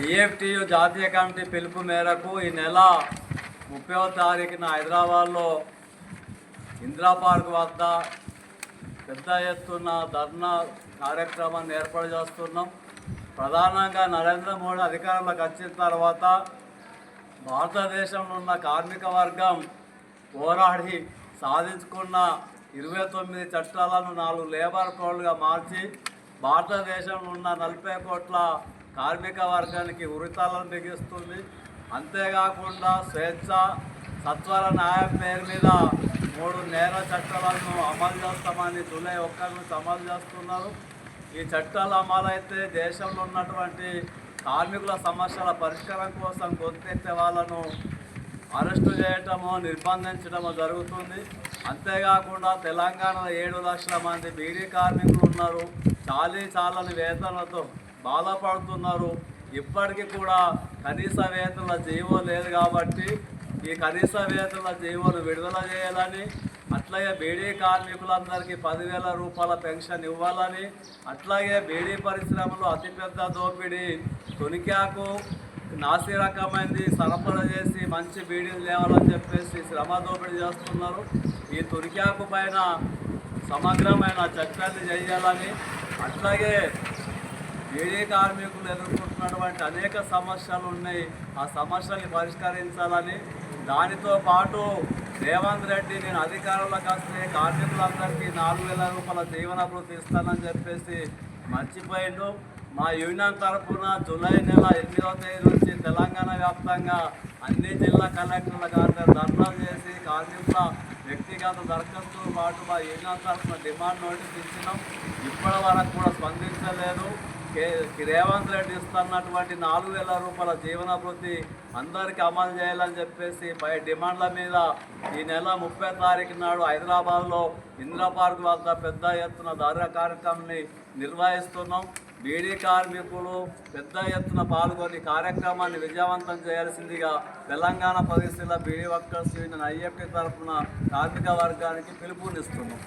IFTU జాతీయ committee పిలుపు మేరకు ఈ నెల ముప్పైవ తారీఖున హైదరాబాద్లో ఇందిరా పార్క్ వద్ద పెద్ద ఎత్తున ధర్నా కార్యక్రమాన్ని ఏర్పాటు చేస్తున్నాం. ప్రధానంగా నరేంద్ర మోడీ అధికారంలోకి వచ్చిన తర్వాత భారతదేశంలో ఉన్న కార్మిక వర్గం పోరాడి సాధించుకున్న ఇరవై తొమ్మిది చట్టాలను నాలుగు లేబర్ కోడ్లుగా మార్చి భారతదేశంలో ఉన్న నలభై కోట్ల కార్మిక వర్గానికి ఉరితాలను బిగిస్తుంది. అంతేకాకుండా స్వేచ్ఛ సత్వర న్యాయం పేరు మీద మూడు నేర చట్టాలను అమలు చేస్తామని జూలై ఒక్కరి నుంచి అమలు చేస్తున్నారు. ఈ చట్టాలు అమలైతే దేశంలో ఉన్నటువంటి కార్మికుల సమస్యల పరిష్కారం కోసం గొంతెత్తే వాళ్ళను అరెస్టు చేయటము నిర్బంధించడము జరుగుతుంది. అంతేకాకుండా తెలంగాణలో ఏడు లక్షల మంది బీడీ కార్మికులు ఉన్నారు. చాలీ చాలని వేతనతో బాధపడుతున్నారు. ఇప్పటికీ కూడా కనీస వేతన జీవో లేదు కాబట్టి ఈ కనీస వేతన జీవోను విడుదల చేయాలని అట్లాగే బీడీ కార్మికులందరికీ పదివేల రూపాయల పెన్షన్ ఇవ్వాలని అట్లాగే బీడీ పరిశ్రమలో అతిపెద్ద దోపిడీ తొనికాకు నాసి రకమైనది సరఫరా చేసి మంచి బీడీలు లేవాలని చెప్పేసి శ్రమ దోపిడీ చేస్తున్నారు. ఈ తురికాకు పైన సమగ్రమైన చట్టాన్ని చేయాలని అట్లాగే బీడీ కార్మికులు ఎదుర్కొంటున్నటువంటి అనేక సమస్యలు ఉన్నాయి. ఆ సమస్యల్ని పరిష్కరించాలని దానితో పాటు రేవంత్ రెడ్డి నేను అధికారంలోకి వస్తే కార్మికులందరికీ నాలుగు వేల రూపాయల జీవన ఇస్తానని చెప్పేసి మర్చిపోయిండు. మా యూనియన్ తరఫున జూలై నెల ఎనిమిదవ తేదీ నుంచి తెలంగాణ వ్యాప్తంగా అన్ని జిల్లా కలెక్టర్ల గారి ధర్నాలు చేసి కార్మికుల వ్యక్తిగత దరఖాస్తుతో పాటు మా యూనియన్ తరఫున డిమాండ్ నోటీస్ ఇచ్చినాం. ఇప్పటి వరకు కూడా స్పందించలేదు. రేవంత్ రెడ్డి ఇస్తున్నటువంటి నాలుగు వేల రూపాయల జీవనాభృతి అందరికీ అమలు చేయాలని చెప్పేసి పై డిమాండ్ల మీద ఈ నెల ముప్పై తారీఖు నాడు హైదరాబాద్లో ఇందిరా పార్క్ వద్ద పెద్ద ఎత్తున ధర కార్యక్రమాన్ని నిర్వహిస్తున్నాం. బీడీ కార్మికులు పెద్ద ఎత్తున పాల్గొని కార్యక్రమాన్ని విజయవంతం చేయాల్సిందిగా తెలంగాణ పరిస్థితుల బీడీ వర్కర్స్ యూనియన్ ఐఎఫ్టీ తరఫున కార్మిక వర్గానికి పిలుపునిస్తున్నాం.